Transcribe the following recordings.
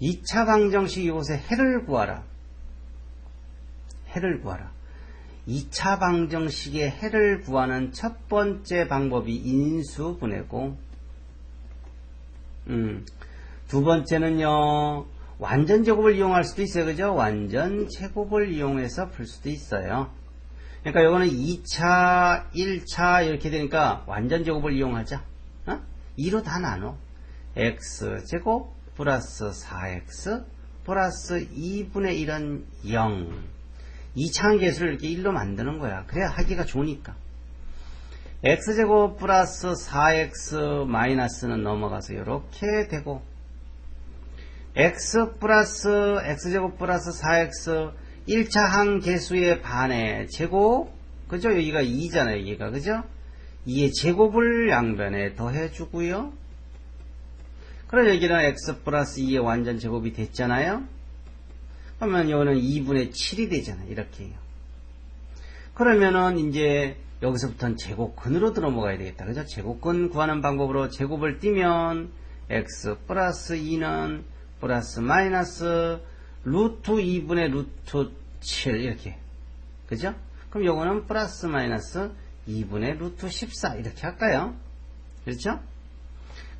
2차 방정식 이곳에 해를 구하라. 해를 구하라. 2차 방정식의 해를 구하는 첫 번째 방법이 인수분해고, 음, 두 번째는요, 완전 제곱을 이용할 수도 있어요. 그죠? 완전 제곱을 이용해서 풀 수도 있어요. 그러니까 요거는 2차, 1차 이렇게 되니까 완전 제곱을 이용하자. 어? 2로 다 나눠. x제곱 플러스 4x 플러스 2분의 1은 0. 2차항 계수를 이렇게 1로 만드는 거야. 그래야 하기가 좋으니까. x제곱 플러스 4x 마이너스는 넘어가서 이렇게 되고 x 플러스 x제곱 플러스 4x 1차 항 개수의 반의 제곱 그죠? 여기가 2잖아요. 여기가 그죠? 2의 제곱을 양변에 더해주고요. 그럼 여기는 x 플러스 2의 완전 제곱이 됐잖아요. 그러면 이거는 2분의 7이 되잖아요. 이렇게요. 그러면은 이제 여기서부터는 제곱근으로 들어먹어야 되겠다. 그죠? 제곱근 구하는 방법으로 제곱을 띄면 x 플러스 2는 플러스 마이너스 루트 2분의 루트 7 이렇게 그죠? 그럼 요거는 플러스 마이너스 2분의 루트 14 이렇게 할까요? 그렇죠?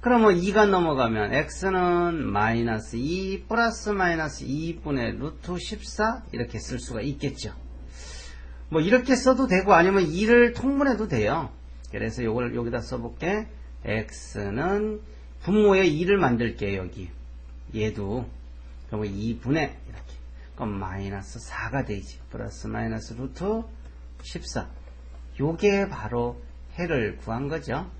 그러면 2가 넘어가면 x는 마이너스 2 플러스 마이너스 2분의 루트 14 이렇게 쓸 수가 있겠죠. 뭐 이렇게 써도 되고 아니면 2를 통분해도 돼요. 그래서 요걸 여기다 써볼게. x는 분모에 2를 만들게요. 여기. 얘도 그리고 2분의 이렇게 그럼 마이너스 4가 되지 플러스 마이너스 루트 14 요게 바로 해를 구한 거죠